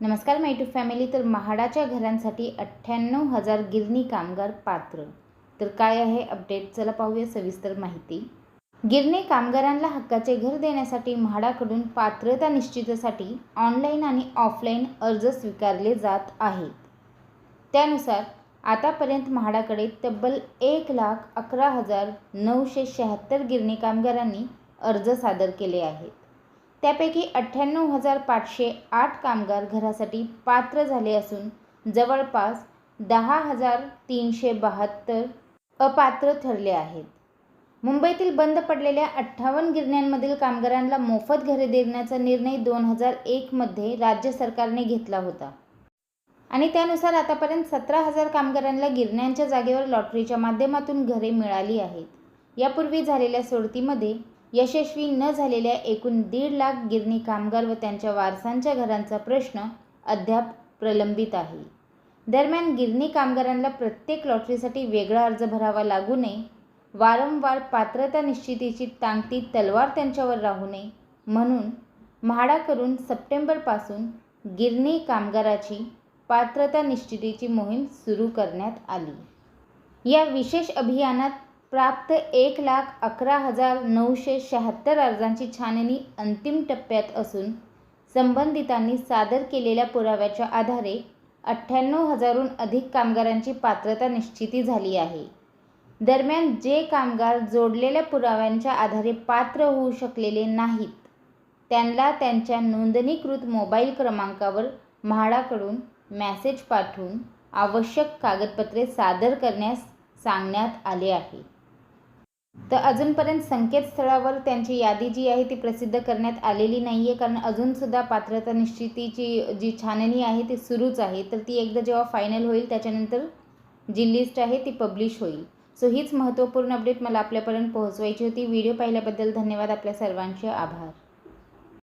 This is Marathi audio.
नमस्कार माय टू फॅमिली. तर म्हाडाच्या घरांसाठी अठ्ठ्याण्णव हजार गिरणी कामगार पात्र. तर काय आहे अपडेट? चला पाहूया सविस्तर माहिती. गिरणी कामगारांना हक्काचे घर देण्यासाठी म्हाडाकडून पात्रता निश्चितीसाठी ऑनलाईन आणि ऑफलाईन अर्ज स्वीकारले जात आहेत. त्यानुसार आतापर्यंत म्हाडाकडे तब्बल एक लाख अकरा हजार नऊशे शहात्तर गिरणी कामगारांनी अर्ज सादर केले आहेत. त्यापैकी अठ्ठ्याण्णव हजार पाचशे आठ कामगार घरासाठी पात्र झाले असून जवळपास दहा हजार तीनशे बहात्तर अपात्र ठरले आहेत. मुंबईतील बंद पडलेल्या अठ्ठावन्न गिरण्यांमधील कामगारांना मोफत घरे देण्याचा निर्णय दोन हजार एकमध्ये राज्य सरकारने घेतला होता. आणि त्यानुसार आतापर्यंत सतरा हजार कामगारांना गिरण्यांच्या जागेवर लॉटरीच्या माध्यमातून घरे मिळाली आहेत. यापूर्वी झालेल्या सोडतीमध्ये यशस्वी न झालेल्या एकूण दीड लाख गिरणी कामगार व त्यांच्या वारसांच्या घरांचा प्रश्न अद्याप प्रलंबित आहे. दरम्यान गिरणी कामगारांना प्रत्येक लॉटरीसाठी वेगळा अर्ज भरावा लागू नये वारंवार पात्रता निश्चितीची टांगती तलवार त्यांच्यावर राहू नये म्हणून म्हाडाकडून सप्टेंबरपासून गिरणी कामगाराची पात्रता निश्चितीची मोहीम सुरू करण्यात आली. या विशेष अभियानात प्राप्त एक लाख अकरा हजार नऊशे शहात्तर अर्जांची छाननी अंतिम टप्प्यात असून संबंधितांनी सादर केलेल्या पुराव्याच्या आधारे अठ्ठ्याण्णव हजारहून अधिक कामगारांची पात्रता निश्चिती झाली आहे. दरम्यान जे कामगार जोडलेल्या पुराव्यांच्या आधारे पात्र होऊ शकलेले नाहीत त्यांना त्यांच्या नोंदणीकृत मोबाईल क्रमांकावर म्हाडाकडून मॅसेज पाठवून आवश्यक कागदपत्रे सादर करण्यास सांगण्यात आले आहे. तर अजूनपर्यंत संकेतस्थळावर त्यांची यादी जी आहे ती प्रसिद्ध करण्यात आलेली नाही आहे कारण अजूनसुद्धा पात्रता निश्चितीची जी छाननी आहे ती सुरूच आहे. तर ती एकदा जेव्हा फायनल होईल त्याच्यानंतर जी लिस्ट आहे ती पब्लिश होईल. सो हीच महत्त्वपूर्ण अपडेट मला आपल्यापर्यंत पोहोचवायची होती. व्हिडिओ पाहिल्याबद्दल धन्यवाद. आपल्या सर्वांचे आभार.